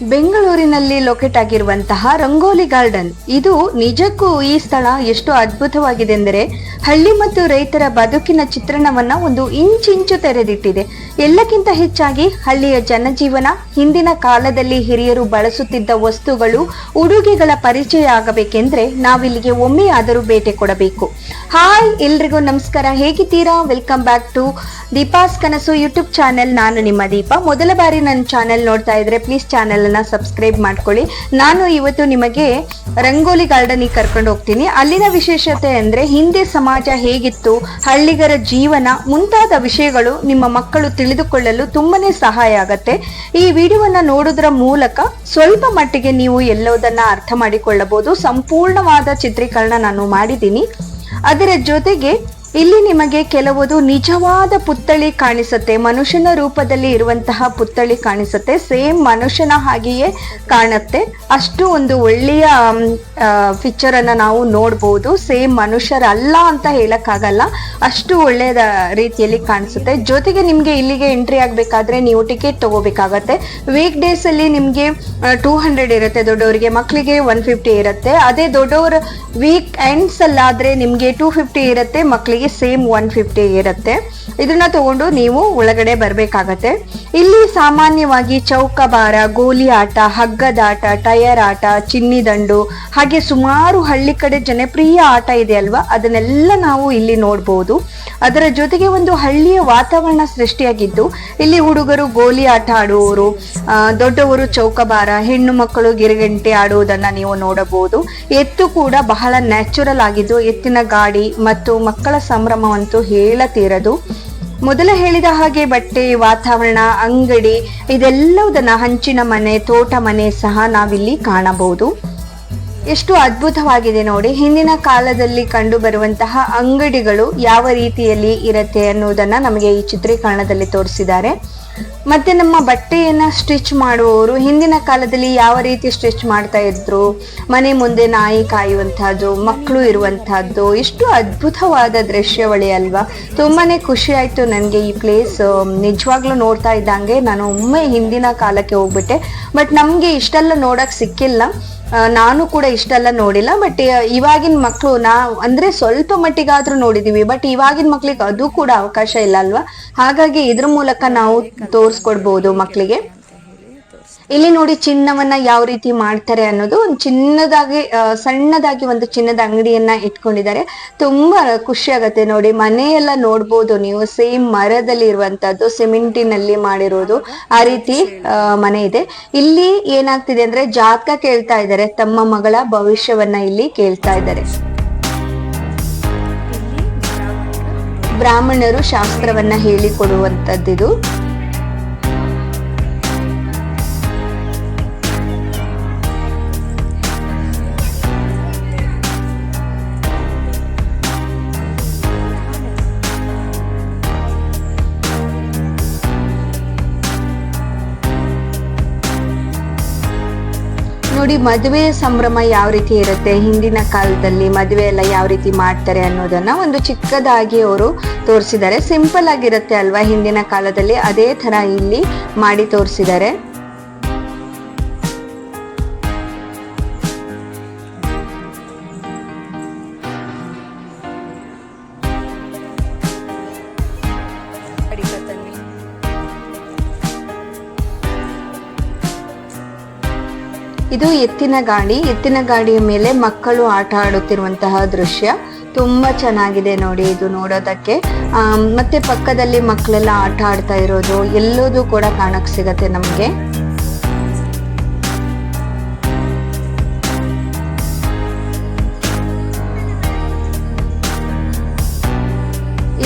ಬೆಂಗಳೂರಿನಲ್ಲಿ ಲೊಕೇಟ್ ಆಗಿರುವಂತಹ ರಂಗೋಲಿ ಗಾರ್ಡನ್. ಇದು ನಿಜಕ್ಕೂ ಈ ಸ್ಥಳ ಎಷ್ಟು ಅದ್ಭುತವಾಗಿದೆ ಎಂದರೆ ಹಳ್ಳಿ ಮತ್ತು ರೈತರ ಬದುಕಿನ ಚಿತ್ರಣವನ್ನ ಒಂದು ಇಂಚಿಂಚು ತೆರೆದಿಟ್ಟಿದೆ. ಎಲ್ಲಕ್ಕಿಂತ ಹೆಚ್ಚಾಗಿ ಹಳ್ಳಿಯ ಜನಜೀವನ, ಹಿಂದಿನ ಕಾಲದಲ್ಲಿ ಹಿರಿಯರು ಬಳಸುತ್ತಿದ್ದ ವಸ್ತುಗಳು ಉಡುಗೆಗಳ ಪರಿಚಯ ಆಗಬೇಕೆಂದ್ರೆ ನಾವಿಲ್ಲಿಗೆ ಒಮ್ಮೆ ಆದರೂ ಭೇಟಿ ಕೊಡಬೇಕು. ಹಾಯ್, ಎಲ್ರಿಗೂ ನಮಸ್ಕಾರ. ಹೇಗಿದ್ದೀರಾ? ವೆಲ್ಕಮ್ ಬ್ಯಾಕ್ ಟು ದೀಪಾಸ್ ಕನಸು ಯೂಟ್ಯೂಬ್ ಚಾನೆಲ್. ನಾನು ನಿಮ್ಮ ದೀಪ. ಮೊದಲ ಬಾರಿ ನನ್ನ ಚಾನೆಲ್ ನೋಡ್ತಾ ಇದ್ರೆ ಪ್ಲೀಸ್ ಚಾನೆಲ್ ಅನ್ನ ಸಬ್ಸ್ಕ್ರೈಬ್ ಮಾಡ್ಕೊಳ್ಳಿ. ನಾನು ಇವತ್ತು ನಿಮಗೆ ರಂಗೋಲಿ ಗಾರ್ಡನಿಗೆ ಕರ್ಕೊಂಡು ಹೋಗ್ತೀನಿ. ಅಲ್ಲಿನ ವಿಶೇಷತೆ ಅಂದ್ರೆ ಹಿಂದೆ ಸಮಾಜ ಹೇಗಿತ್ತು, ಹಳ್ಳಿಗರ ಜೀವನ, ಮುಂತಾದ ವಿಷಯಗಳು ನಿಮ್ಮ ಮಕ್ಕಳು ತಿಳಿದುಕೊಳ್ಳಲು ತುಂಬಾನೇ ಸಹಾಯ ಆಗತ್ತೆ. ಈ ವಿಡಿಯೋವನ್ನು ನೋಡೋದ್ರ ಮೂಲಕ ಸ್ವಲ್ಪ ಮಟ್ಟಿಗೆ ನೀವು ಎಲ್ಲೋದನ್ನ ಅರ್ಥ ಮಾಡಿಕೊಳ್ಳಬಹುದು. ಸಂಪೂರ್ಣವಾದ ಚಿತ್ರೀಕರಣ ನಾನು ಮಾಡಿದ್ದೀನಿ. ಅದರ ಜೊತೆಗೆ ಇಲ್ಲಿ ನಿಮಗೆ ಕೆಲವೊಂದು ನಿಜವಾದ ಪುತ್ಥಳಿ ಕಾಣಿಸುತ್ತೆ. ಮನುಷ್ಯನ ರೂಪದಲ್ಲಿ ಇರುವಂತಹ ಪುತ್ಥಳಿ ಕಾಣಿಸುತ್ತೆ. ಸೇಮ್ ಮನುಷ್ಯನ ಹಾಗೆಯೇ ಕಾಣುತ್ತೆ. ಅಷ್ಟು ಒಂದು ಒಳ್ಳೆಯ ಪಿಕ್ಚರ್ ಅನ್ನ ನಾವು ನೋಡ್ಬೋದು. ಸೇಮ್ ಮನುಷ್ಯರಲ್ಲ ಅಂತ ಹೇಳಕ್ಕಾಗಲ್ಲ. ಅಷ್ಟು ಒಳ್ಳೆಯದ ರೀತಿಯಲ್ಲಿ ಕಾಣಿಸುತ್ತೆ. ಜೊತೆಗೆ ನಿಮ್ಗೆ ಇಲ್ಲಿಗೆ ಎಂಟ್ರಿ ಆಗ್ಬೇಕಾದ್ರೆ ನೀವು ಟಿಕೆಟ್ ತಗೋಬೇಕಾಗತ್ತೆ. ವೀಕ್ ಡೇಸ್ ಅಲ್ಲಿ ನಿಮ್ಗೆ ಟೂ ಹಂಡ್ರೆಡ್ ಇರುತ್ತೆ. ದೊಡ್ಡವರಿಗೆ ಮಕ್ಕಳಿಗೆ ಒನ್ ಫಿಫ್ಟಿ ಇರುತ್ತೆ. ಅದೇ ದೊಡ್ಡವರ ವೀಕ್ ಎಂಡ್ಸ್ ಅಲ್ಲಾದ್ರೆ ನಿಮಗೆ ಟೂ ಫಿಫ್ಟಿ ಇರುತ್ತೆ. ಮಕ್ಕಳಿಗೆ ಸೇಮ್ ಒನ್ ಫಿಫ್ಟಿ ಇರುತ್ತೆ. ಇದನ್ನ ತಗೊಂಡು ನೀವು ಒಳಗಡೆ ಬರಬೇಕಾಗತ್ತೆ. ಇಲ್ಲಿ ಸಾಮಾನ್ಯವಾಗಿ ಚೌಕಬಾರ, ಗೋಲಿ ಆಟ ಹಗ್ಗದಾಟ ಟಯರ್ ಆಟ ಚಿನ್ನಿದಂಡು ಹಾಗೆ ಸುಮಾರು ಹಳ್ಳಿ ಕಡೆ ಜನಪ್ರಿಯ ಆಟ ಇದೆ ಅಲ್ವಾ? ಅದನ್ನೆಲ್ಲ ನಾವು ಇಲ್ಲಿ ನೋಡಬಹುದು ಅದರ ಜೊತೆಗೆ ಒಂದು ಹಳ್ಳಿಯ ವಾತಾವರಣ ಸೃಷ್ಟಿಯಾಗಿದ್ದು, ಇಲ್ಲಿ ಹುಡುಗರು ಗೋಲಿ ಆಟ ಆಡುವವರು ದೊಡ್ಡವರು ಚೌಕಬಾರ, ಹೆಣ್ಣು ಮಕ್ಕಳು ಗಿರಿಗಂಟೆ ಆಡುವುದನ್ನ ನೀವು ನೋಡಬಹುದು. ಎತ್ತು ಕೂಡ ಬಹಳ ನ್ಯಾಚುರಲ್ ಆಗಿದ್ದು, ಎತ್ತಿನ ಗಾಡಿ ಮತ್ತು ಮಕ್ಕಳ ಸಂಭ್ರಮವಂತೂ ಹೇಳತೀರದು. ಮೊದಲ ಹೇಳಿದ ಹಾಗೆ ಬಟ್ಟೆ, ವಾತಾವರಣ, ಅಂಗಡಿ, ಇದೆಲ್ಲವುದನ್ನ ಹಂಚಿನ ಮನೆ, ತೋಟ ಮನೆ ಸಹ ನಾವಿಲ್ಲಿ ಕಾಣಬಹುದು. ಎಷ್ಟು ಅದ್ಭುತವಾಗಿದೆ ನೋಡಿ, ಹಿಂದಿನ ಕಾಲದಲ್ಲಿ ಕಂಡು ಬರುವಂತಹ ಅಂಗಡಿಗಳು ಯಾವ ರೀತಿಯಲ್ಲಿ ಇರುತ್ತೆ ಅನ್ನೋದನ್ನ ನಮಗೆ ಈ ಚಿತ್ರೀಕರಣದಲ್ಲಿ ತೋರಿಸಿದ್ದಾರೆ. ಮತ್ತೆ ನಮ್ಮ ಬಟ್ಟೆಯನ್ನ ಸ್ಟಿಚ್ ಮಾಡುವವರು ಹಿಂದಿನ ಕಾಲದಲ್ಲಿ ಯಾವ ರೀತಿ ಸ್ಟಿಚ್ ಮಾಡ್ತಾ ಇದ್ರು? ಮನೆ ಮುಂದೆ ನಾಯಿ ಕಾಯುವಂತಹದ್ದು, ಮಕ್ಕಳು ಇರುವಂತಹದ್ದು ಎಷ್ಟು ಅದ್ಭುತವಾದ ದೃಶ್ಯವಳಿ ಅಲ್ವಾ? ತುಂಬಾನೇ ಖುಷಿ ಆಯ್ತು ನನಗೆ ಈ ಪ್ಲೇಸ್ ನಿಜವಾಗ್ಲೂ ನೋಡ್ತಾ ಇದ್ದಂಗೆ. ನಾನು ಒಮ್ಮೆ ಹಿಂದಿನ ಕಾಲಕ್ಕೆ ಹೋಗ್ಬಿಟ್ಟೆ. ಬಟ್ ನಮ್ಗೆ ಇಷ್ಟೆಲ್ಲ ನೋಡಕ್ ಸಿಕ್ಕಿಲ್ಲ. ನಾನು ಕೂಡ ಇಷ್ಟೆಲ್ಲ ನೋಡಿಲ್ಲ ಬಟ್ ಇವಾಗಿನ ಮಕ್ಕಳು ನಾ, ಅಂದ್ರೆ ಸ್ವಲ್ಪ ಮಟ್ಟಿಗಾದ್ರೂ ನೋಡಿದೀವಿ ಬಟ್ ಇವಾಗಿನ ಮಕ್ಳಿಗೆ ಅದು ಕೂಡ ಅವಕಾಶ ಇಲ್ಲ ಅಲ್ವಾ? ಹಾಗಾಗಿ ಇದ್ರ ಮೂಲಕ ನಾವು ತೋರಿಸ್ಕೊಡ್ಬೋದು ಮಕ್ಕಳಿಗೆ ಇಲ್ಲಿ ನೋಡಿ ಚಿನ್ನವನ್ನ ಯಾವ ರೀತಿ ಮಾಡ್ತಾರೆ ಅನ್ನೋದು ಒಂದು ಚಿನ್ನದಾಗಿ ಸಣ್ಣದಾಗಿ ಒಂದು ಚಿನ್ನದ ಅಂಗಡಿಯನ್ನ ಇಟ್ಕೊಂಡಿದ್ದಾರೆ. ತುಂಬಾ ಖುಷಿ ಆಗತ್ತೆ ನೋಡಿ. ಮನೆಯೆಲ್ಲ ನೋಡ್ಬೋದು ನೀವು. ಸೇಮ್ ಮರದಲ್ಲಿ ಇರುವಂತದ್ದು ಸಿಮೆಂಟಿನಲ್ಲಿ ಮಾಡಿರೋದು ಆ ರೀತಿ ಮನೆ ಇದೆ. ಇಲ್ಲಿ ಏನಾಗ್ತಿದೆ ಅಂದ್ರೆ ಜಾತಕ ಕೇಳ್ತಾ ಇದ್ದಾರೆ. ತಮ್ಮ ಮಗಳ ಭವಿಷ್ಯವನ್ನ ಇಲ್ಲಿ ಕೇಳ್ತಾ ಇದ್ದಾರೆ. ಬ್ರಾಹ್ಮಣರು ಶಾಸ್ತ್ರವನ್ನ ಹೇಳಿಕೊಡುವಂತದ್ದಿದು. ನೋಡಿ ಮದುವೆ ಸಂಭ್ರಮ ಯಾವ ರೀತಿ ಇರುತ್ತೆ, ಹಿಂದಿನ ಕಾಲದಲ್ಲಿ ಮದುವೆ ಎಲ್ಲ ಯಾವ ರೀತಿ ಮಾಡ್ತಾರೆ ಅನ್ನೋದನ್ನ ಒಂದು ಚಿಕ್ಕದಾಗಿ ಅವರು ತೋರಿಸಿದ್ದಾರೆ. ಸಿಂಪಲ್ ಆಗಿರುತ್ತೆ ಅಲ್ವಾ ಹಿಂದಿನ ಕಾಲದಲ್ಲಿ ಅದೇ ತರ ಇಲ್ಲಿ ಮಾಡಿ ತೋರಿಸಿದ್ದಾರೆ. ಇದು ಎತ್ತಿನ ಗಾಡಿ. ಎತ್ತಿನ ಗಾಡಿಯ ಮೇಲೆ ಮಕ್ಕಳು ಆಟ ಆಡುತ್ತಿರುವಂತಹ ದೃಶ್ಯ. ತುಂಬಾ ಚೆನ್ನಾಗಿದೆ ನೋಡಿ ಇದು ನೋಡೋದಕ್ಕೆ. ಮತ್ತೆ ಪಕ್ಕದಲ್ಲಿ ಮಕ್ಕಳೆಲ್ಲ ಆಟ ಆಡ್ತಾ ಇರೋದು ಎಲ್ಲೋದು ಕೂಡ ಕಾಣಕ್ ಸಿಗತ್ತೆ ನಮಗೆ.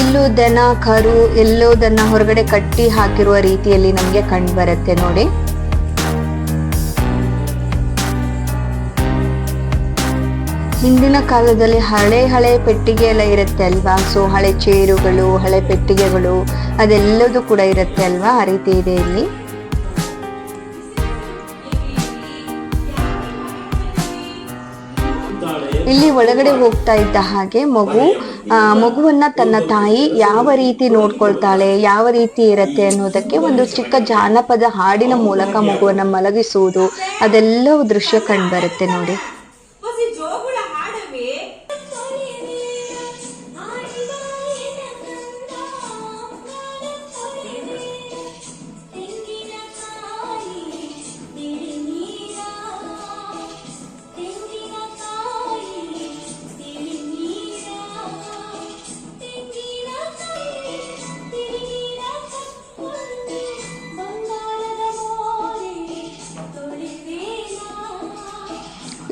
ಇಲ್ಲೂ ದನ, ಕರು ಎಲ್ಲೋದನ್ನ ಹೊರಗಡೆ ಕಟ್ಟಿ ಹಾಕಿರುವ ರೀತಿಯಲ್ಲಿ ನಮಗೆ ಕಂಡು ಬರುತ್ತೆ ನೋಡಿ. ಹಿಂದಿನ ಕಾಲದಲ್ಲಿ ಹಳೆ ಹಳೆ ಪೆಟ್ಟಿಗೆ ಎಲ್ಲ ಇರುತ್ತೆ ಅಲ್ವಾ? ಸೊ ಹಳೆ ಚೇರುಗಳು, ಹಳೆ ಪೆಟ್ಟಿಗೆಗಳು, ಅದೆಲ್ಲದೂ ಕೂಡ ಇರುತ್ತೆ ಅಲ್ವಾ? ಆ ರೀತಿ ಇದೆ ಇಲ್ಲಿ. ಇಲ್ಲಿ ಒಳಗಡೆ ಹೋಗ್ತಾ ಇದ್ದ ಹಾಗೆ ಮಗು ಮಗುವನ್ನ ತನ್ನ ತಾಯಿ ಯಾವ ರೀತಿ ನೋಡ್ಕೊಳ್ತಾಳೆ, ಯಾವ ರೀತಿ ಇರತ್ತೆ ಅನ್ನೋದಕ್ಕೆ ಒಂದು ಚಿಕ್ಕ ಜಾನಪದ ಹಾಡಿನ ಮೂಲಕ ಮಗುವನ್ನ ಮಲಗಿಸುವುದು ಅದೆಲ್ಲವೂ ದೃಶ್ಯ ಕಂಡು ಬರುತ್ತೆ ನೋಡಿ.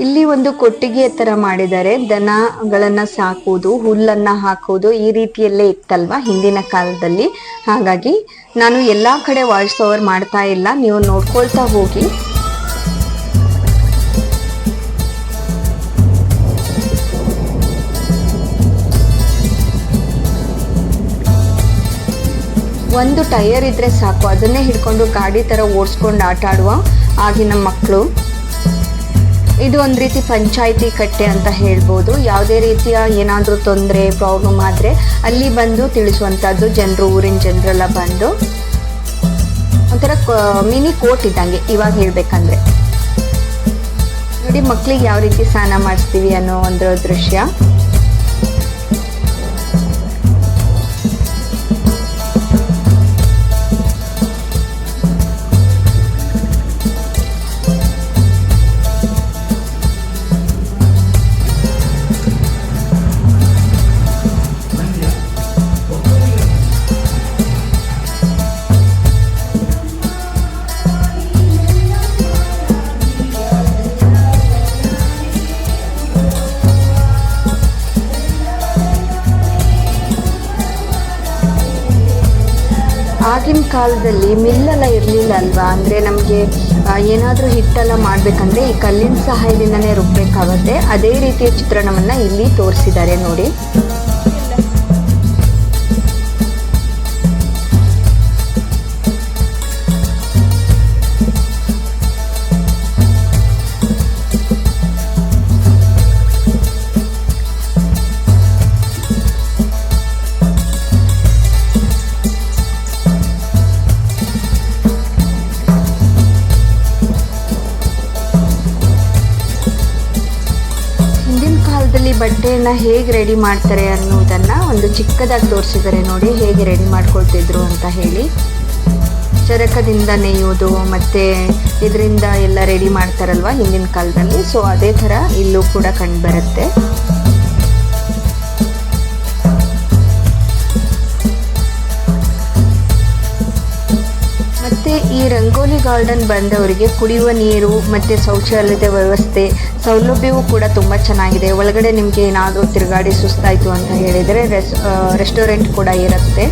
ಇಲ್ಲಿ ಒಂದು ಕೊಟ್ಟಿಗೆ ತರ ಮಾಡಿದ್ದಾರೆ. ದನಗಳನ್ನ ಸಾಕುವುದು, ಹುಲ್ಲನ್ನ ಹಾಕುವುದು ಈ ರೀತಿಯಲ್ಲೇ ಇತ್ತಲ್ವಾ ಹಿಂದಿನ ಕಾಲದಲ್ಲಿ. ಹಾಗಾಗಿ ನಾನು ಎಲ್ಲಾ ಕಡೆ ವಾಯ್ಸ್ ಓವರ್ ಮಾಡ್ತಾ ಇಲ್ಲ. ನೀವು ನೋಡ್ಕೊಳ್ತಾ ಹೋಗಿ. ಒಂದು ಟೈರ್ ಇದ್ರೆ ಸಾಕು. ಅದನ್ನೇ ಹಿಡ್ಕೊಂಡು ಗಾಡಿ ತರ ಓಡಿಸ್ಕೊಂಡು ಆಟ ಆಡುವ ಆಗಿನ ಮಕ್ಕಳು ಇದು ಒಂದು ರೀತಿ ಪಂಚಾಯಿತಿ ಕಟ್ಟೆ ಅಂತ ಹೇಳ್ಬೋದು. ಯಾವುದೇ ರೀತಿಯ ಏನಾದರೂ ತೊಂದರೆ ಪ್ರಾಬ್ಲಮ್ ಆದರೆ ಅಲ್ಲಿ ಬಂದು ತಿಳಿಸುವಂಥದ್ದು ಜನರು, ಊರಿನ ಜನರೆಲ್ಲ ಬಂದು ಒಂಥರ ಮಿನಿ ಕೋರ್ಟ್ ಇದ್ದಂಗೆ ಇವಾಗ ಹೇಳ್ಬೇಕಂದ್ರೆ. ನೋಡಿ ಮಕ್ಕಳಿಗೆ ಯಾವ ರೀತಿ ಸ್ನಾನ ಮಾಡಿಸ್ತೀವಿ ಅನ್ನೋ ಒಂದು ದೃಶ್ಯ. ಕಾಲದಲ್ಲಿ ಮಿಲ್ಲೆಲ್ಲ ಇರಲಿಲ್ಲ ಅಲ್ವಾ ಅಂದರೆ ನಮಗೆ ಏನಾದರೂ ಹಿಟ್ಟೆಲ್ಲ ಮಾಡಬೇಕಂದ್ರೆ ಈ ಕಲ್ಲಿನ ಸಹಾಯದಿಂದನೇ ರುಬ್ಬೇಕಾಗುತ್ತೆ. ಅದೇ ರೀತಿಯ ಚಿತ್ರಣವನ್ನು ಇಲ್ಲಿ ತೋರಿಸಿದ್ದಾರೆ ನೋಡಿ. ಹೇಗೆ ರೆಡಿ ಮಾಡ್ತಾರೆ ಅನ್ನೋದನ್ನು ಒಂದು ಚಿಕ್ಕದಾಗಿ ತೋರಿಸಿದ್ದಾರೆ ನೋಡಿ, ಹೇಗೆ ರೆಡಿ ಮಾಡ್ಕೊಳ್ತಿದ್ರು ಅಂತ ಹೇಳಿ. ಚರಕದಿಂದ ನೇಯೋದು ಮತ್ತು ಇದರಿಂದ ಎಲ್ಲ ರೆಡಿ ಮಾಡ್ತಾರಲ್ವ ಹಿಂದಿನ ಕಾಲದಲ್ಲಿ? ಸೊ ಅದೇ ಥರ ಇಲ್ಲೂ ಕೂಡ ಕಂಡು ಬರುತ್ತೆ ಮತ್ತೆ ಈ ರಂಗೋಲಿ ಗಾರ್ಡನ್ ಬಂದವರಿಗೆ ಕುಡಿಯುವ ನೀರು, ಮತ್ತು ಶೌಚಾಲಯದ ವ್ಯವಸ್ಥೆ ಸೌಲಭ್ಯವೂ ಕೂಡ ತುಂಬ ಚೆನ್ನಾಗಿದೆ. ಒಳಗಡೆ ನಿಮಗೆ ಏನಾದರೂ ತಿರುಗಾಡಿ ಸುಸ್ತಾಯಿತು ಅಂತ ಹೇಳಿದರೆ ರೆಸ್ ರೆಸ್ಟೋರೆಂಟ್ ಕೂಡ ಇರುತ್ತೆ.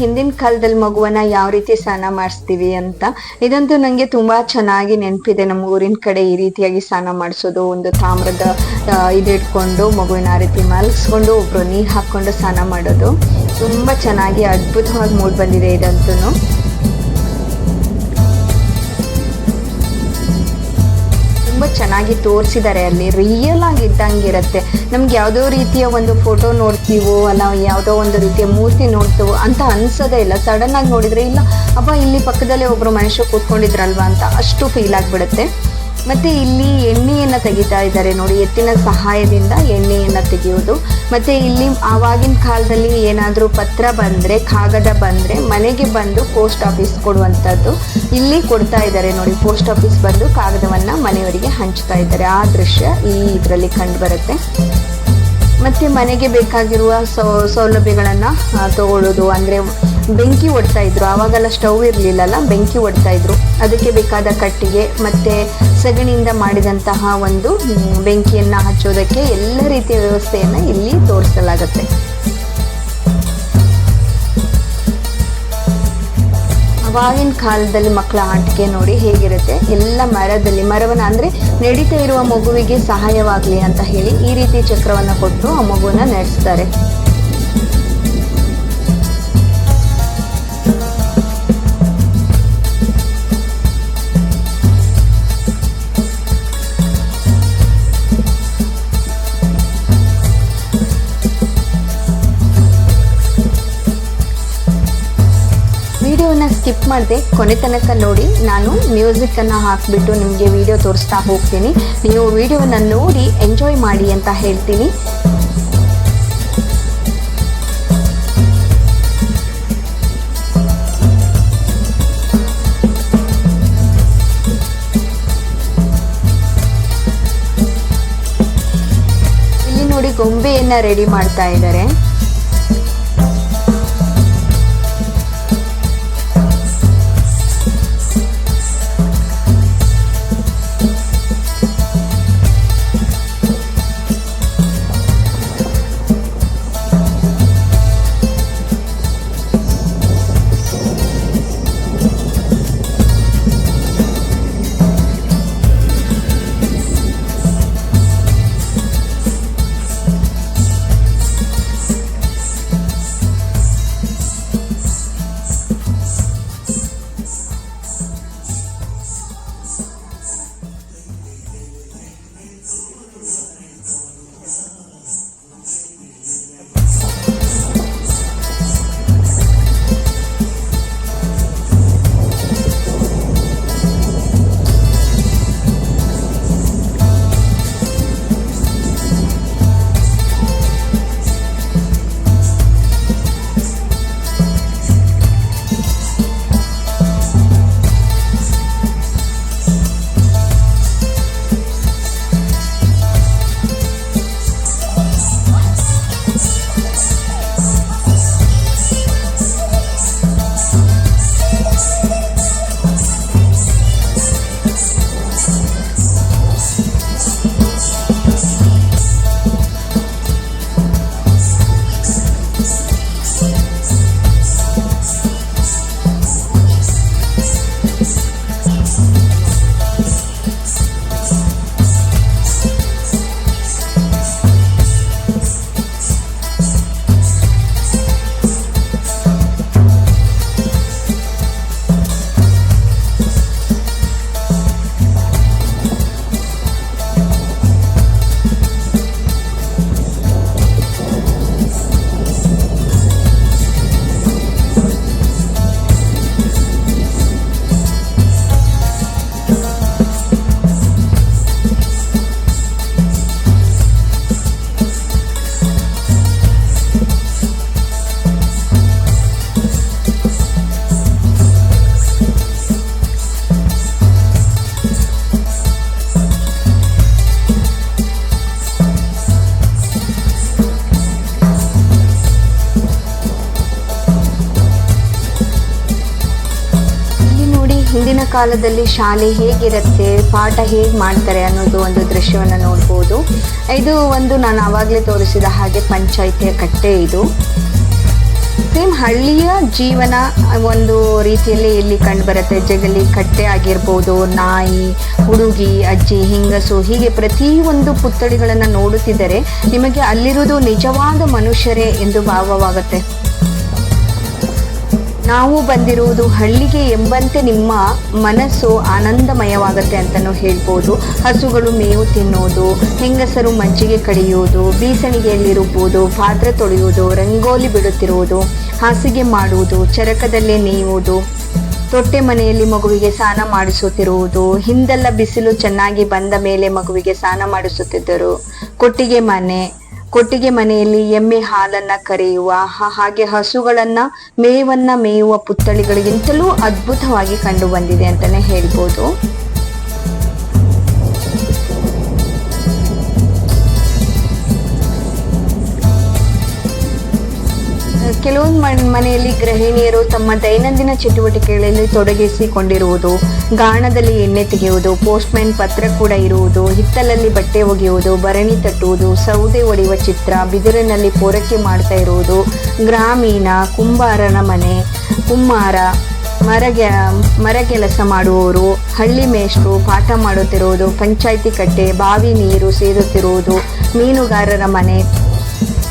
ಹಿಂದಿನ ಕಾಲದಲ್ಲಿ ಮಗುವನ್ನ ಯಾವ ರೀತಿ ಸ್ನಾನ ಮಾಡಿಸ್ತೀವಿ ಅಂತ, ಇದಂತೂ ನನಗೆ ತುಂಬಾ ಚೆನ್ನಾಗಿ ನೆನಪಿದೆ. ನಮ್ಮ ಊರಿನ ಕಡೆ ಈ ರೀತಿಯಾಗಿ ಸ್ನಾನ ಮಾಡಿಸೋದು, ಒಂದು ತಾಮ್ರದ ಇದಿಟ್ಕೊಂಡು ಮಗುವಿನ ಆ ರೀತಿ ಮಲಗಿಸ್ಕೊಂಡು ಒಬ್ರು ನೀರು ಹಾಕೊಂಡು ಸ್ನಾನ ಮಾಡೋದು ತುಂಬಾ ಚೆನ್ನಾಗಿ ಅದ್ಭುತವಾಗಿ ಮೂಡ್ ಬಂದಿದೆ ಇದಂತೂ ತುಂಬ ಚೆನ್ನಾಗಿ ತೋರಿಸಿದ್ದಾರೆ ಅಲ್ಲಿ ರಿಯಲ್ ಆಗಿ ಇದ್ದಂಗಿರುತ್ತೆ ನಮ್ಗೆ ಯಾವುದೋ ರೀತಿಯ ಒಂದು ಫೋಟೋ ನೋಡ್ತೀವೋ, ಅಲ್ಲ ಯಾವುದೋ ಒಂದು ರೀತಿಯ ಮೂರ್ತಿ ನೋಡ್ತೀವೋ ಅಂತ ಅನ್ಸೋದೇ ಇಲ್ಲ. ಸಡನ್ ಆಗಿ ನೋಡಿದ್ರೆ ಇಲ್ಲ ಅಪ್ಪ ಇಲ್ಲಿ ಪಕ್ಕದಲ್ಲೇ ಒಬ್ಬರು ಮನುಷ್ಯ ಕೂತ್ಕೊಂಡಿದ್ರಲ್ವಾ? ಅಂತ ಅಷ್ಟು ಫೀಲ್ ಆಗಿಬಿಡುತ್ತೆ. ಮತ್ತೆ ಇಲ್ಲಿ ಎಣ್ಣೆಯನ್ನ ತೆಗಿತಾ ಇದ್ದಾರೆ ನೋಡಿ, ಎತ್ತಿನ ಸಹಾಯದಿಂದ ಎಣ್ಣೆಯನ್ನ ತೆಗೆಯೋದು. ಮತ್ತೆ ಇಲ್ಲಿ ಆವಾಗಿನ ಕಾಲದಲ್ಲಿ ಏನಾದರೂ ಪತ್ರ ಬಂದ್ರೆ, ಕಾಗದ ಬಂದ್ರೆ ಮನೆಗೆ ಬಂದು ಪೋಸ್ಟ್ ಆಫೀಸ್ ಕೊಡುವಂಥದ್ದು ಇಲ್ಲಿ ಕೊಡ್ತಾ ಇದ್ದಾರೆ ನೋಡಿ. ಪೋಸ್ಟ್ ಆಫೀಸ್ ಬಂದು ಕಾಗದವನ್ನ ಮನೆಯವರಿಗೆ ಹಂಚ್ತಾ ಇದ್ದಾರೆ. ಆ ದೃಶ್ಯ ಈ ಇದರಲ್ಲಿ ಕಂಡು ಬರುತ್ತೆ ಮತ್ತೆ ಮನೆಗೆ ಬೇಕಾಗಿರುವ ಸೌಲಭ್ಯಗಳನ್ನು ತಗೊಳ್ಳೋದು. ಅಂದ್ರೆ ಬೆಂಕಿ ಒಡ್ತಾ ಇದ್ರು. ಆವಾಗೆಲ್ಲ ಸ್ಟೌವ್ ಇರಲಿಲ್ಲಲ್ಲ, ಬೆಂಕಿ ಒಡ್ತಾ ಇದ್ರು. ಅದಕ್ಕೆ ಬೇಕಾದ ಕಟ್ಟಿಗೆ ಮತ್ತೆ ಸಗಣಿಯಿಂದ ಮಾಡಿದಂತಹ ಒಂದು ಬೆಂಕಿಯನ್ನು ಹಚ್ಚೋದಕ್ಕೆ ಎಲ್ಲ ರೀತಿಯ ವ್ಯವಸ್ಥೆಯನ್ನು ಇಲ್ಲಿ ತೋರಿಸಲಾಗುತ್ತೆ. ಅವಾಗಿನ ಕಾಲದಲ್ಲಿ ಮಕ್ಕಳ ಆಟಿಕೆ ನೋಡಿ ಹೇಗಿರುತ್ತೆ, ಎಲ್ಲ ಮರದಲ್ಲಿ, ಮರವನ್ನು ಅಂದರೆ ನಡೀತಾ ಇರುವ ಮಗುವಿಗೆ ಸಹಾಯವಾಗಲಿ ಅಂತ ಹೇಳಿ ಈ ರೀತಿ ಚಕ್ರವನ್ನು ಕೊಟ್ಟು ಆ ಮಗುವನ್ನು ನಡೆಸ್ತಾರೆ. ಮಾಡದೆ ಕೊನೆ ತನಕ ನೋಡಿ ನಾನು ಮ್ಯೂಸಿಕ್ಕನ್ನು ಹಾಕಿಬಿಟ್ಟು ನಿಮಗೆ ವಿಡಿಯೋ ತೋರಿಸ್ತಾ ಹೋಗ್ತೀನಿ. ನೀವು ವಿಡಿಯೋನ ನೋಡಿ ಎಂಜಾಯ್ ಮಾಡಿ ಅಂತ ಹೇಳ್ತೀನಿ. ಇಲ್ಲಿ ನೋಡಿ ಗೊಂಬೆಯನ್ನ ರೆಡಿ ಮಾಡ್ತಾ ಇದ್ದಾರೆ. ಹಿಂದಿನ ಕಾಲದಲ್ಲಿ ಶಾಲೆ ಹೇಗಿರುತ್ತೆ, ಪಾಠ ಹೇಗೆ ಮಾಡ್ತಾರೆ ಅನ್ನೋದು ಒಂದು ದೃಶ್ಯವನ್ನು ನೋಡ್ಬೋದು. ಇದು ಒಂದು ನಾನು ಆವಾಗಲೇ ತೋರಿಸಿದ ಹಾಗೆ ಪಂಚಾಯಿತಿಯ ಕಟ್ಟೆ ಇದು. ಸೇಮ್ ಹಳ್ಳಿಯ ಜೀವನ ಒಂದು ರೀತಿಯಲ್ಲಿ ಇಲ್ಲಿ ಕಂಡುಬರುತ್ತೆ ಜಗಲಿ ಕಟ್ಟೆ ಆಗಿರ್ಬೋದು, ನಾಯಿ, ಹುಡುಗಿ, ಅಜ್ಜಿ, ಹಿಂಗಸು ಹೀಗೆ ಪ್ರತಿಯೊಂದು ಪುತ್ಥಳಿಗಳನ್ನು ನೋಡುತ್ತಿದ್ದರೆ ನಿಮಗೆ ಅಲ್ಲಿರುವುದು ನಿಜವಾದ ಮನುಷ್ಯರೇ ಎಂದು ಭಾವವಾಗುತ್ತೆ. ನಾವು ಬಂದಿರುವುದು ಹಳ್ಳಿಗೆ ಎಂಬಂತೆ ನಿಮ್ಮ ಮನಸ್ಸು ಆನಂದಮಯವಾಗುತ್ತೆ ಅಂತಲೂ ಹೇಳ್ಬೋದು. ಹಸುಗಳು ಮೇವು ತಿನ್ನೋದು, ಹೆಂಗಸರು ಮಜ್ಜಿಗೆ ಕಡಿಯುವುದು ಬೀಸಣಿಗೆಯಲ್ಲಿರುವುದು ಪಾತ್ರೆ ತೊಳೆಯುವುದು, ರಂಗೋಲಿ ಬಿಡುತ್ತಿರುವುದು, ಹಾಸಿಗೆ ಮಾಡುವುದು, ಚರಕದಲ್ಲೇ ನೇಯುವುದು, ತೊಟ್ಟೆ ಮನೆಯಲ್ಲಿ ಮಗುವಿಗೆ ಸ್ನಾನ ಮಾಡಿಸುತ್ತಿರುವುದು, ಹಿಂದೆಲ್ಲ ಬಿಸಿಲು ಚೆನ್ನಾಗಿ ಬಂದ ಮೇಲೆ ಮಗುವಿಗೆ ಸ್ನಾನ ಮಾಡಿಸುತ್ತಿದ್ದರು. ಕೊಟ್ಟಿಗೆ ಮನೆ ಕೊಟ್ಟಿಗೆ ಮನೆಯಲ್ಲಿ ಎಮ್ಮೆ ಹಾಲನ್ನ ಕರೆಯುವ ಹಾಗೆ ಹಸುಗಳನ್ನ ಮೇವನ್ನ ಮೇಯುವ ಪುತ್ಥಳಿಗಳಿಗಿಂತಲೂ ಅದ್ಭುತವಾಗಿ ಕಂಡು ಬಂದಿದೆ ಅಂತಾನೆ ಹೇಳ್ಬೋದು. ಕೆಲವೊಂದು ಮನ್- ಮನೆಯಲ್ಲಿ ಗೃಹಿಣಿಯರು ತಮ್ಮ ದೈನಂದಿನ ಚಟುವಟಿಕೆಗಳಲ್ಲಿ ತೊಡಗಿಸಿಕೊಂಡಿರುವುದು, ಗಾಣದಲ್ಲಿ ಎಣ್ಣೆ ತೆಗೆಯುವುದು, ಪೋಸ್ಟ್ಮ್ಯಾನ್ ಪತ್ರ ಕೂಡ ಇರುವುದು, ಹಿತ್ತಲಲ್ಲಿ ಬಟ್ಟೆ ಒಗೆಯುವುದು, ಭರಣಿ ತಟ್ಟುವುದು, ಸೌದೆ ಒಡೆಯುವ ಚಿತ್ರ, ಬಿದಿರಿನಲ್ಲಿ ಪೂರೈಕೆ ಮಾಡ್ತಾ ಇರುವುದು, ಗ್ರಾಮೀಣ, ಕುಂಬಾರನ ಮನೆ ಕುಮ್ಮಾರ ಮರಗೆ, ಮರ ಕೆಲಸ ಮಾಡುವವರು, ಹಳ್ಳಿ ಮೇಷ್ಟ್ರು, ಪಾಠ ಮಾಡುತ್ತಿರುವುದು, ಪಂಚಾಯಿತಿ ಕಟ್ಟೆ, ಬಾವಿ ನೀರು ಸೇರುತ್ತಿರುವುದು ಮೀನುಗಾರರ ಮನೆ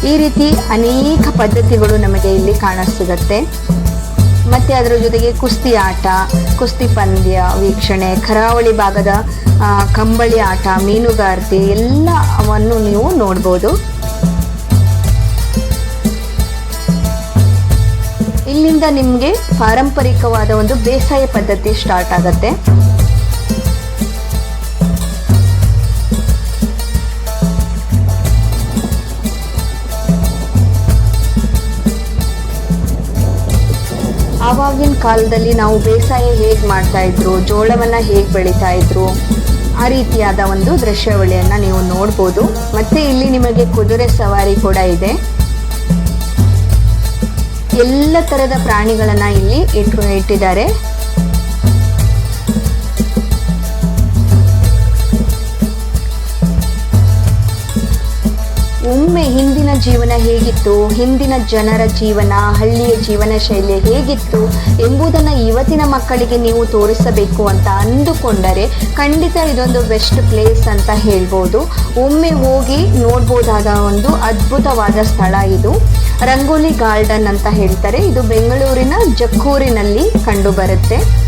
ಈ ರೀತಿ ಅನೇಕ ಪದ್ಧತಿಗಳು ನಮಗೆ ಇಲ್ಲಿ ಕಾಣಸಿಗತ್ತೆ. ಮತ್ತು ಅದರ ಜೊತೆಗೆ ಕುಸ್ತಿ ಆಟ, ಕುಸ್ತಿ ಪಂದ್ಯ, ವೀಕ್ಷಣೆ, ಕರಾವಳಿ ಭಾಗದ ಕಂಬಳಿ ಆಟ ಮೀನುಗಾರಿಕೆ ಎಲ್ಲವನ್ನು ನೀವು ನೋಡ್ಬೋದು. ಇಲ್ಲಿಂದ ನಿಮಗೆ ಪಾರಂಪರಿಕವಾದ ಒಂದು ಬೇಸಾಯ ಪದ್ಧತಿ ಸ್ಟಾರ್ಟ್ ಆಗತ್ತೆ. ಆವಾಗಿನ ಕಾಲದಲ್ಲಿ ನಾವು ಬೇಸಾಯ ಹೇಗೆ ಮಾಡ್ತಾ ಇದ್ರು, ಜೋಳವನ್ನ ಹೇಗೆ ಬೆಳೀತಾ ಇದ್ರು, ಆ ರೀತಿಯಾದ ಒಂದು ದೃಶ್ಯಾವಳಿಯನ್ನ ನೀವು ನೋಡ್ಬೋದು. ಮತ್ತೆ ಇಲ್ಲಿ ನಿಮಗೆ ಕುದುರೆ ಸವಾರಿ ಕೂಡ ಇದೆ. ಎಲ್ಲ ತರದ ಪ್ರಾಣಿಗಳನ್ನ ಇಲ್ಲಿ ಇಟ್ಟು ಇಟ್ಟಿದ್ದಾರೆ. ಒಮ್ಮೆ ಹಿಂದಿನ ಜೀವನ ಹೇಗಿತ್ತು? ಹಿಂದಿನ ಜನರ ಜೀವನ, ಹಳ್ಳಿಯ ಜೀವನ ಶೈಲಿ ಹೇಗಿತ್ತು ಎಂಬುದನ್ನು ಇವತ್ತಿನ ಮಕ್ಕಳಿಗೆ ನೀವು ತೋರಿಸಬೇಕು ಅಂತ ಅಂದುಕೊಂಡರೆ ಖಂಡಿತ ಇದೊಂದು ಬೆಸ್ಟ್ ಪ್ಲೇಸ್ ಅಂತ ಹೇಳ್ಬೋದು. ಒಮ್ಮೆ ಹೋಗಿ ನೋಡ್ಬೋದಾದ ಒಂದು ಅದ್ಭುತವಾದ ಸ್ಥಳ ಇದು. ರಂಗೋಲಿ ಗಾರ್ಡನ್ ಅಂತ ಹೇಳ್ತಾರೆ. ಇದು ಬೆಂಗಳೂರಿನ ಜಕ್ಕೂರಿನಲ್ಲಿ ಕಂಡು ಬರುತ್ತೆ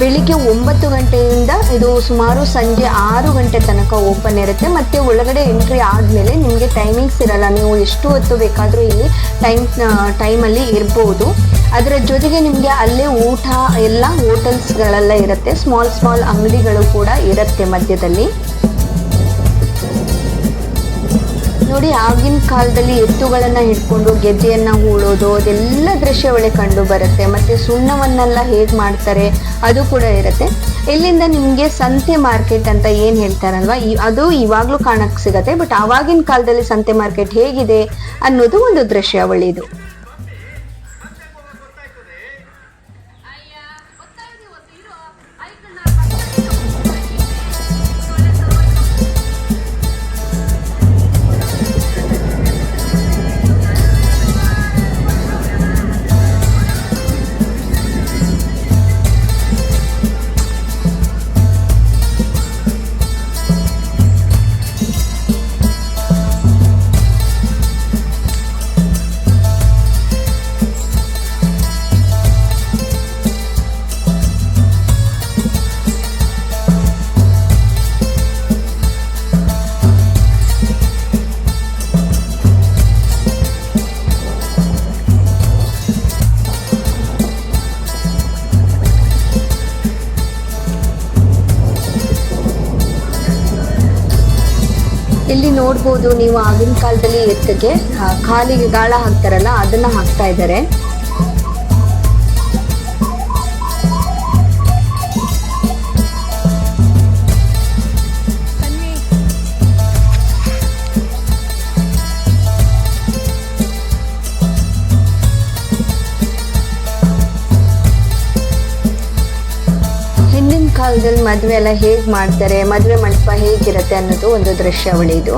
ಬೆಳಿಗ್ಗೆ ಒಂಬತ್ತು ಗಂಟೆಯಿಂದ ಇದು ಸುಮಾರು ಸಂಜೆ ಆರು ಗಂಟೆ ತನಕ ಓಪನ್ ಇರುತ್ತೆ. ಮತ್ತೆ ಒಳಗಡೆ ಎಂಟ್ರಿ ಆದಮೇಲೆ ನಿಮಗೆ ಟೈಮಿಂಗ್ಸ್ ಇರಲ್ಲ. ನೀವು ಎಷ್ಟು ಹೊತ್ತು ಬೇಕಾದರೂ ಇಲ್ಲಿ ಟೈಮ್ ಟೈಮಲ್ಲಿ ಇರ್ಬೋದು. ಅದರ ಜೊತೆಗೆ ನಿಮಗೆ ಅಲ್ಲೇ ಊಟ ಎಲ್ಲ ಹೋಟೆಲ್ಸ್ಗಳೆಲ್ಲ ಇರುತ್ತೆ. ಸ್ಮಾಲ್ ಸ್ಮಾಲ್ ಅಂಗಡಿಗಳು ಕೂಡ ಇರುತ್ತೆ ಮಧ್ಯದಲ್ಲಿ. ನೋಡಿ ಆಗಿನ ಕಾಲದಲ್ಲಿ ಎತ್ತುಗಳನ್ನ ಹಿಡ್ಕೊಂಡು, ಗೆದ್ದೆಯನ್ನ ಹೂಳೋದು, ಅದೆಲ್ಲ ದೃಶ್ಯಾವಳಿ ಕಂಡು ಬರುತ್ತೆ. ಮತ್ತೆ ಸುಣ್ಣವನ್ನೆಲ್ಲ ಹೇಗೆ ಮಾಡ್ತಾರೆ, ಅದು ಕೂಡ ಇರುತ್ತೆ. ಇಲ್ಲಿಂದ ನಿಮಗೆ ಸಂತೆ ಮಾರ್ಕೆಟ್ ಅಂತ ಏನು ಹೇಳ್ತಾರಲ್ವಾ? ಅದು ಇವಾಗಲೂ ಕಾಣಕ್ಕೆ ಸಿಗತ್ತೆ, ಬಟ್ ಆವಾಗಿನ ಕಾಲದಲ್ಲಿ ಸಂತೆ ಮಾರ್ಕೆಟ್ ಹೇಗಿದೆ ಅನ್ನೋದು ಒಂದು ದೃಶ್ಯಾವಳಿ ಇದು ಇಲ್ಲಿ ನೋಡ್ಬೋದು ನೀವು ಆಗಿನ ಕಾಲದಲ್ಲಿ ಎತ್ತಕ್ಕೆ ಆ, ಕಾಲಿಗೆ ಗಾಳ ಹಾಕ್ತಾರಲ್ಲ ಅದನ್ನ ಹಾಕ್ತಾ ಇದ್ದಾರೆ. ಕಾಲದಲ್ಲಿ ಮದುವೆ ಎಲ್ಲ ಹೇಗೆ ಮಾಡ್ತಾರೆ, ಮದುವೆ ಮಂಟಪ ಹೇಗಿರುತ್ತೆ ಅನ್ನೋದು ಒಂದು ದೃಶ್ಯಾವಳಿ ಇದು.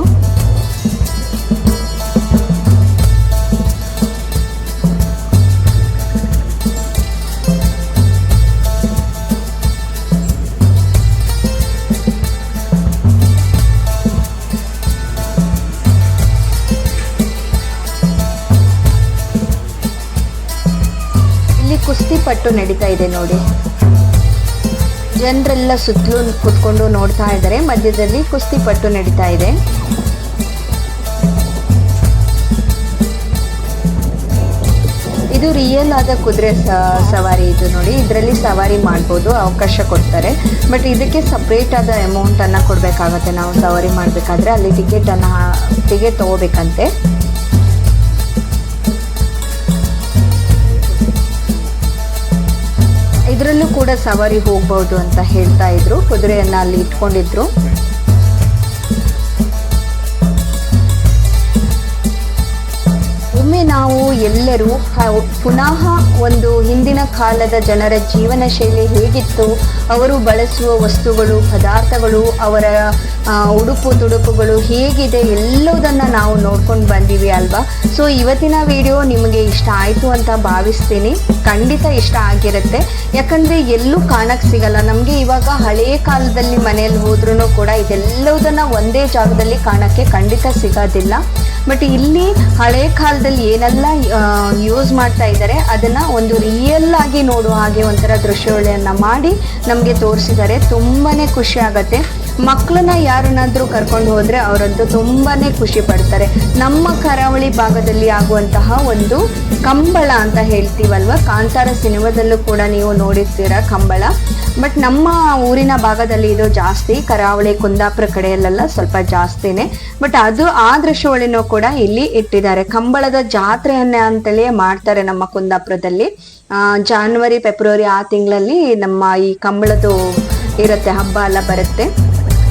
ಕುಸ್ತಿ ಪಟ್ಟು ನಡೀತಾ ಇದೆ ನೋಡಿ. ಜನರೆಲ್ಲ ಸುತ್ತಲೂ ಕುತ್ಕೊಂಡು ನೋಡ್ತಾ ಇದ್ದಾರೆ. ಮಧ್ಯದಲ್ಲಿ ಕುಸ್ತಿ ಪಟ್ಟು ನಡೀತಾ ಇದೆ. ಇದು ರಿಯಲ್ ಆದ ಕುದುರೆ ಸವಾರಿ ಇದು ನೋಡಿ. ಇದರಲ್ಲಿ ಸವಾರಿ ಮಾಡ್ಬೋದು, ಅವಕಾಶ ಕೊಡ್ತಾರೆ. ಬಟ್ ಇದಕ್ಕೆ ಸಪ್ರೇಟ್ ಆದ ಅಮೌಂಟನ್ನು ಕೊಡಬೇಕಾಗತ್ತೆ. ನಾವು ಸವಾರಿ ಮಾಡಬೇಕಾದ್ರೆ ಅಲ್ಲಿ ಟಿಕೆಟ್ ಅನ್ನ ಟಿಕೆಟ್ ತಗೋಬೇಕಂತೆ. ಇದರಲ್ಲೂ ಕೂಡ ಸವಾರಿ ಹೋಗ್ಬೋದು ಅಂತ ಹೇಳ್ತಾ ಇದ್ರು. ಕುದುರೆಯನ್ನ ಅಲ್ಲಿ ಇಟ್ಕೊಂಡಿದ್ರು. ಒಮ್ಮೆ ನಾವು ಎಲ್ಲರೂ ಪುನಃ ಒಂದು ಹಿಂದಿನ ಕಾಲದ ಜನರ ಜೀವನ ಶೈಲಿ ಹೇಗಿತ್ತು? ಅವರು ಬಳಸುವ ವಸ್ತುಗಳು, ಪದಾರ್ಥಗಳು, ಅವರ ಉಡುಪು ತುಡುಪುಗಳು ಹೇಗಿದೆ ಎಲ್ಲದನ್ನು ನಾವು ನೋಡ್ಕೊಂಡು ಬಂದೀವಿ ಅಲ್ವಾ? ಸೊ ಇವತ್ತಿನ ವಿಡಿಯೋ ನಿಮಗೆ ಇಷ್ಟ ಆಯಿತು ಅಂತ ಭಾವಿಸ್ತೀನಿ. ಖಂಡಿತ ಇಷ್ಟ ಆಗಿರುತ್ತೆ. ಯಾಕಂದರೆ ಎಲ್ಲೂ ಕಾಣಕ್ಕೆ ಸಿಗಲ್ಲ. ನಮಗೆ ಇವಾಗ ಹಳೆಯ ಕಾಲದಲ್ಲಿ ಮನೆಯಲ್ಲಿ ಹೋದ್ರೂ ಕೂಡ ಇದೆಲ್ಲದನ್ನು ಒಂದೇ ಜಾಗದಲ್ಲಿ ಕಾಣೋಕ್ಕೆ ಖಂಡಿತ ಸಿಗೋದಿಲ್ಲ. ಬಟ್ ಇಲ್ಲಿ ಹಳೆ ಕಾಲದಲ್ಲಿ ಏನೆಲ್ಲ ಯೂಸ್ ಮಾಡ್ತಾ ಇದ್ದಾರೆ, ಅದನ್ನ ಒಂದು ರಿಯಲ್ ಆಗಿ ನೋಡುವ ಹಾಗೆ ಒಂಥರ ದೃಶ್ಯಗಳನ್ನು ಮಾಡಿ ನಮಗೆ ತೋರಿಸಿದ್ದಾರೆ. ತುಂಬಾ ಖುಷಿ ಆಗತ್ತೆ. ಮಕ್ಕಳನ್ನ ಯಾರನ್ನಾದರೂ ಕರ್ಕೊಂಡು ಹೋದರೆ ಅವರಂತೂ ತುಂಬಾನೇ ಖುಷಿ ಪಡ್ತಾರೆ. ನಮ್ಮ ಕರಾವಳಿ ಭಾಗದಲ್ಲಿ ಆಗುವಂತಹ ಒಂದು ಕಂಬಳ ಅಂತ ಹೇಳ್ತೀವಲ್ವ? ಕಾಂತಾರ ಸಿನಿಮಾದಲ್ಲೂ ಕೂಡ ನೀವು ನೋಡಿರ್ತೀರ ಕಂಬಳ. ಬಟ್ ನಮ್ಮ ಊರಿನ ಭಾಗದಲ್ಲಿ ಇದು ಜಾಸ್ತಿ, ಕರಾವಳಿ ಕುಂದಾಪುರ ಕಡೆಯಲ್ಲೆಲ್ಲ ಸ್ವಲ್ಪ ಜಾಸ್ತಿನೇ. ಬಟ್ ಅದು ಆ ದೃಶ್ಯವಳಿನೂ ಕೂಡ ಇಲ್ಲಿ ಇಟ್ಟಿದ್ದಾರೆ. ಕಂಬಳದ ಜಾತ್ರೆಯನ್ನ ಅಂತಲೇ ಮಾಡ್ತಾರೆ ನಮ್ಮ ಕುಂದಾಪುರದಲ್ಲಿ. ಜಾನ್ವರಿ, ಫೆಬ್ರವರಿ ಆ ತಿಂಗಳಲ್ಲಿ ನಮ್ಮ ಈ ಕಂಬಳದು ಇರುತ್ತೆ, ಹಬ್ಬ ಎಲ್ಲ ಬರುತ್ತೆ.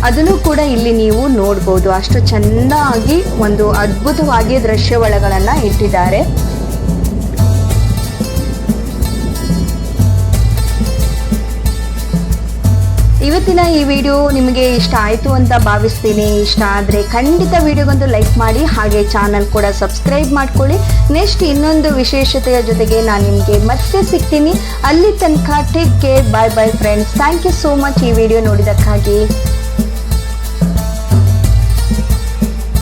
ಅದನ್ನು ಕೂಡ ಇಲ್ಲಿ ನೀವು ನೋಡ್ಬೋದು. ಅಷ್ಟು ಚೆನ್ನಾಗಿ ಒಂದು ಅದ್ಭುತವಾಗಿ ದೃಶ್ಯಾವಳಿಗಳನ್ನ ಇಟ್ಟಿದ್ದಾರೆ. ಇವತ್ತಿನ ಈ ವಿಡಿಯೋ ನಿಮಗೆ ಇಷ್ಟ ಆಯಿತು ಅಂತ ಭಾವಿಸ್ತೀನಿ. ಇಷ್ಟ ಆದರೆ ಖಂಡಿತ ವಿಡಿಯೋಗೊಂದು ಲೈಕ್ ಮಾಡಿ, ಹಾಗೆ ಚಾನಲ್ ಕೂಡ ಸಬ್ಸ್ಕ್ರೈಬ್ ಮಾಡ್ಕೊಳ್ಳಿ. ನೆಕ್ಸ್ಟ್ ಇನ್ನೊಂದು ವಿಶೇಷತೆಯ ಜೊತೆಗೆ ನಾನು ನಿಮಗೆ ಮತ್ತೆ ಸಿಗ್ತೀನಿ. ಅಲ್ಲಿ ತನಕ take care bye bye friends thank you so much ಈ ವಿಡಿಯೋ ನೋಡಿದ್ದಕ್ಕಾಗಿ.